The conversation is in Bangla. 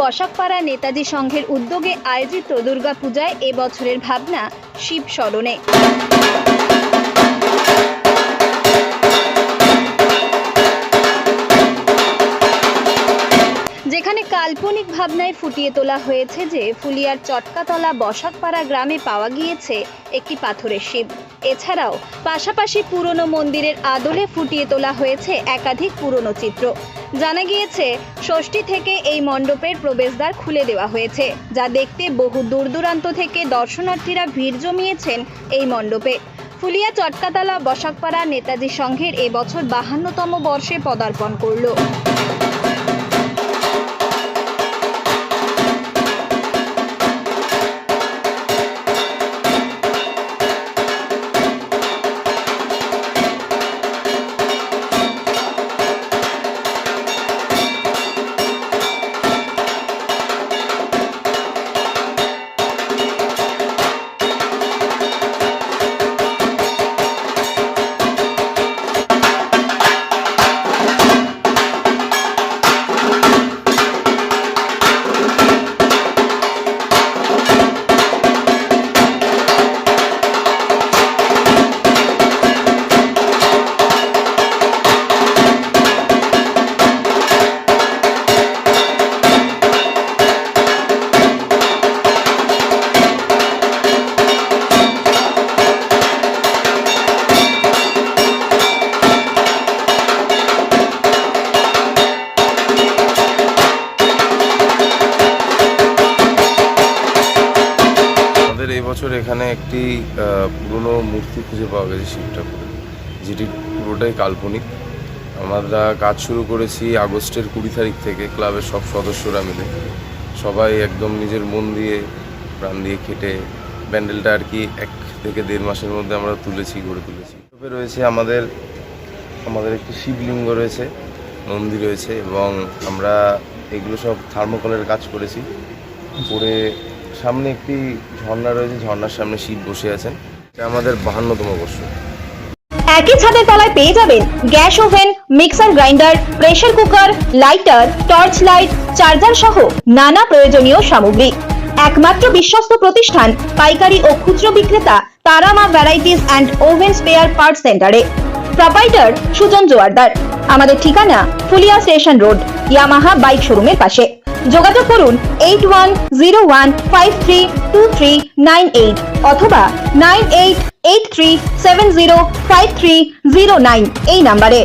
বসাকপাড়া নেতাজি সংঘের উদ্যোগে আয়োজিত দুর্গাপূজায় এবছরের ভাবনা শিব স্মরণে যেখানে কাল্পনিক ভাবনায় ফুটিয়ে তোলা হয়েছে যে ফুলিয়ার চটকাতলা বসাকপাড়া গ্রামে পাওয়া গিয়েছে একটি পাথরের শিব। এছাড়াও পাশাপাশি পুরনো মন্দিরের আদলে ফুটিয়ে তোলা হয়েছে একাধিক পুরনো চিত্র। জানা গিয়েছে, ষষ্ঠী থেকে এই মণ্ডপের প্রবেশদ্বার খুলে দেওয়া হয়েছে, যা দেখতে বহু দূর দূরান্ত থেকে দর্শনার্থীরা ভিড় জমিয়েছেন এই মণ্ডপে। ফুলিয়া চটকাতলা বসাকপাড়া নেতাজি সংঘের এবছর বাহান্নতম বর্ষে পদার্পণ করল। বছর এখানে একটি পুরনো মূর্তি খুঁজে পাওয়া গেছে শিব ঠাকুরের, যেটি পুরোটাই কাল্পনিক। আমরা কাজ শুরু করেছি আগস্টের কুড়ি তারিখ থেকে, ক্লাবের সব সদস্যরা মিলে। সবাই একদম নিজের মন দিয়ে, প্রাণ দিয়ে খেটে প্যান্ডেলটা আর কি এক থেকে দেড় মাসের মধ্যে আমরা তুলেছি, গড়ে তুলেছি। রয়েছে আমাদের আমাদের একটি শিবলিঙ্গ রয়েছে নন্দী রয়েছে এবং আমরা এগুলো সব থার্মোকলের কাজ করেছি। করে সামনে একটি ঝর্ণা রয়েছে, ঝর্ণার সামনে শিব বসে আছেন। এটা আমাদের বাহান্নতম বর্ষ। একই ছাদের তলায় পেয়ে যাবেন gas oven, mixer grinder, pressure cooker, lighter, torch light, charger সহ নানা প্রয়োজনীয় সামগ্রী। একমাত্র বিশ্বস্ত প্রতিষ্ঠান, পাইকারি ও খুচরো বিক্রেতা Tarama varieties and oven spare part সেন্টারে প্রোপাইটার সুজন জোয়ারদার। আমাদের ঠিকানা Phulia station road, Yamaha bike শোরুমের পাশে। যোগাযোগ করুন eight one zero one five three two three nine eight অথবা nine eight eight three seven zero five three zero nine এই নাম্বারে।